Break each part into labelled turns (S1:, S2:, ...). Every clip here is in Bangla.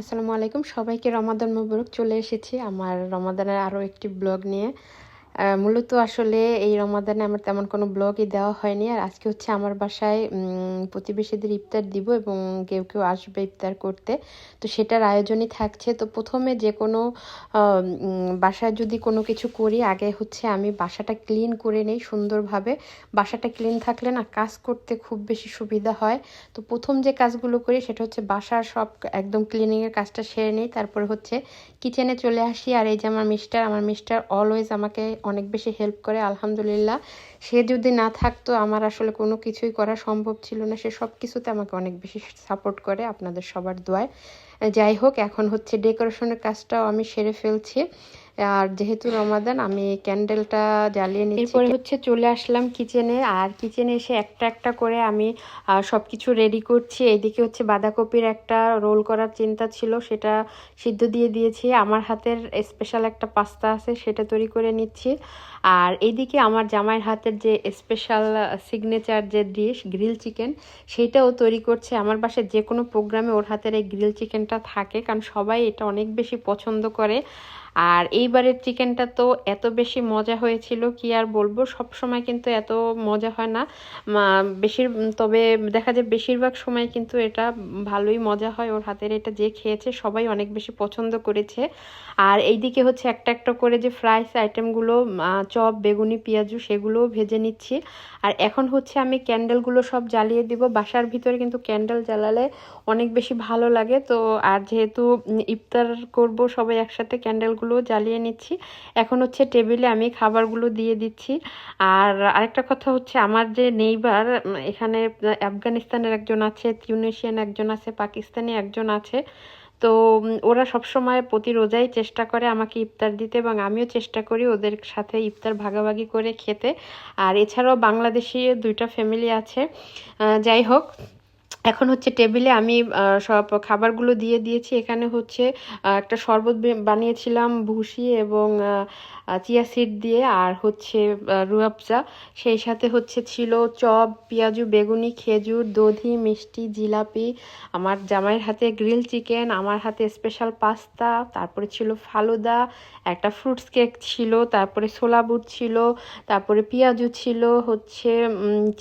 S1: আসসালামু আলাইকুম। সবাইকে রমাদান মোবারক চলে এসেছি। আমার রমাদানের আরও একটি ব্লগ নিয়ে। মূলত আসলে এই রমাদানে আমার তেমন কোনো ব্লগই দেওয়া হয়নি। আর আজকে হচ্ছে আমার বাসায় প্রতিবেশীদের ইফতার দিব এবং কেউ কেউ আসবে ইফতার করতে। তো সেটার আয়োজনই থাকছে। তো প্রথমে যে কোনো বাসায় যদি কোনো কিছু করি, আগে হচ্ছে আমি বাসাটা ক্লিন করে নেই সুন্দরভাবে। বাসাটা ক্লিন থাকলে না কাজ করতে খুব বেশি সুবিধা হয়। তো প্রথম যে কাজগুলো করি, সেটা হচ্ছে বাসার সব একদম ক্লিনিংয়ের কাজটা সেরে নিই। তারপরে হচ্ছে কিচেনে চলে আসি। আর এই যে আমার মিস্টার আমার মিস্টার অলওয়েজ আমাকে অনেক বেশি হেল্প করে, আলহামদুলিল্লাহ। সে যদি না থাকতো, আমার আসলে কোনো কিছুই করা সম্ভব ছিল না। সে সব কিছুতে আমাকে অনেক বেশি সাপোর্ট করে আপনাদের সবার দোয়ায়। যাই হোক, এখন হচ্ছে ডেকোরেশনের কাজটাও আমি সেরে ফেলছি। আর যেহেতু রমাদান, আমি ক্যান্ডেলটা জ্বালিয়ে নিচ্ছি। এরপরে হচ্ছে চলে আসলাম কিচেনে আর কিচেনে এসে একটা একটা করে আমি সব কিছু রেডি করছি। এইদিকে হচ্ছে বাঁধাকপির একটা রোল করার চিন্তা ছিল, সেটা সিদ্ধ দিয়ে দিয়েছি। আমার হাতের স্পেশাল একটা পাস্তা আছে, সেটা তৈরি করে নিচ্ছি। আর এইদিকে আমার জামাইয়ের হাতের যে স্পেশাল সিগনেচার যে ডিশ গ্রিল চিকেন সেইটাও তৈরি করছে। আমার বাসায় যে কোনো প্রোগ্রামে ওর হাতের এই গ্রিল চিকেনটা থাকে, কারণ সবাই এটা অনেক বেশি পছন্দ করে। আর এইবারের চিকেনটা তো এত বেশি মজা হয়েছিল, কি আর বলব? সব সময় কিন্তু এত মজা হয় না। বেশির, তবে দেখা যায় বেশিরভাগ সময় কিন্তু এটা ভালোই মজা হয়। ওর হাতের এটা যে খেয়েছে, সবাই অনেক বেশি পছন্দ করেছে। আর এইদিকে হচ্ছে একটা একটা করে যে ফ্রাইস আইটেমগুলো চপ, বেগুনি, পেঁয়াজু, সেগুলোও ভেজে নিচ্ছি। আর এখন হচ্ছে আমি ক্যান্ডেলগুলো সব জ্বালিয়ে দিব। বাসার ভিতরে কিন্তু ক্যান্ডেল জ্বালালে অনেক বেশি ভালো লাগে। তো আর যেহেতু ইফতার করব সবাই একসাথে ক্যান্ডেলগুলো জ্বালিয়ে নিচ্ছি। এখন হচ্ছে টেবিলে আমি খাবারগুলো দিয়ে দিচ্ছি। আর আরেকটা কথা হচ্ছে আমার যে নেইবার এখানে আফগানিস্তানের একজন আছে, তিউনেশিয়ান একজন আছে, পাকিস্তানি একজন আছে। তো ওরা সবসময় প্রতি রোজাই চেষ্টা করে আমাকে ইফতার দিতে এবং আমিও চেষ্টা করি ওদের সাথে ইফতার ভাগাভাগি করে খেতে। আর এছাড়াও বাংলাদেশি দুইটা ফ্যামিলি আছে। যাই হোক এখন হচ্ছে টেবিলে আমি সব খাবারগুলো দিয়ে দিয়েছি। এখানে হচ্ছে একটা শরবত বানিয়েছিলাম ভুসি এবং চিয়া সিড দিয়ে আর হচ্ছে রুয়াবজা সেই সাথে হচ্ছে ছিল চপ, পেঁয়াজু, বেগুনি, খেজুর, দধি, মিষ্টি, জিলাপি, আমার জামাইয়ের হাতে গ্রিল চিকেন আমার হাতে স্পেশাল পাস্তা তারপরে ছিল ফালুদা, একটা ফ্রুটস কেক ছিল, তারপরে বুট ছিল, তারপরে পেঁয়াজু ছিল, হচ্ছে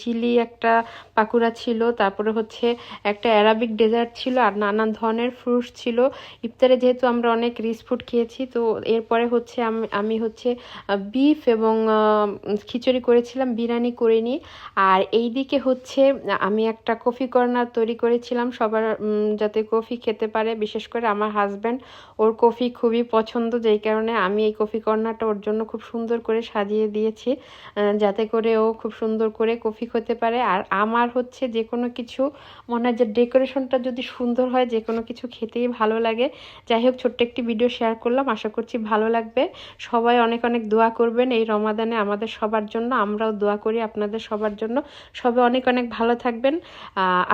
S1: চিলি একটা পাকুড়া ছিল, তারপরে হচ্ছে একটা অ্যারাবিক ডেজার্ট ছিল আর নানান ধরনের ফ্রুটস ছিল। ইফতারে যেহেতু আমরা অনেক রিচ ফুড খেয়েছি, তো এরপরে হচ্ছে আমি আমি হচ্ছে বিফ এবং খিচুড়ি করেছিলাম, বিরিয়ানি করিনি। আর এইদিকে হচ্ছে, আমি একটা কফি কর্নার তৈরি করেছিলাম। সবার যাতে কফি খেতে পারে, বিশেষ করে আমার হাজব্যান্ড ওর কফি খুবই পছন্দ, যেই কারণে আমি এই কফি কর্নারটা ওর জন্য খুব সুন্দর করে সাজিয়ে দিয়েছি যাতে করে ও খুব সুন্দর করে কফি খেতে পারে। আর আমার হচ্ছে যে কোনো কিছু মনে হয় যে ডেকোরেশনটা যদি সুন্দর হয়, যে কোনো কিছু খেতেই ভালো লাগে। যাই হোক, ছোট্ট একটি ভিডিও শেয়ার করলাম, আশা করছি ভালো লাগবে। সবাই অনেক অনেক দোয়া করবেন এই রমাদানে আমাদের সবার জন্য, আমরাও দোয়া করি আপনাদের সবার জন্য। সবাই অনেক অনেক ভালো থাকবেন।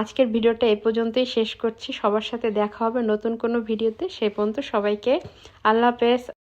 S1: আজকের ভিডিওটা এই পর্যন্তই শেষ করছি। সবার সাথে দেখা হবে নতুন কোনো ভিডিওতে। সেই পর্যন্ত সবাইকে আল্লাহ হাফেজ।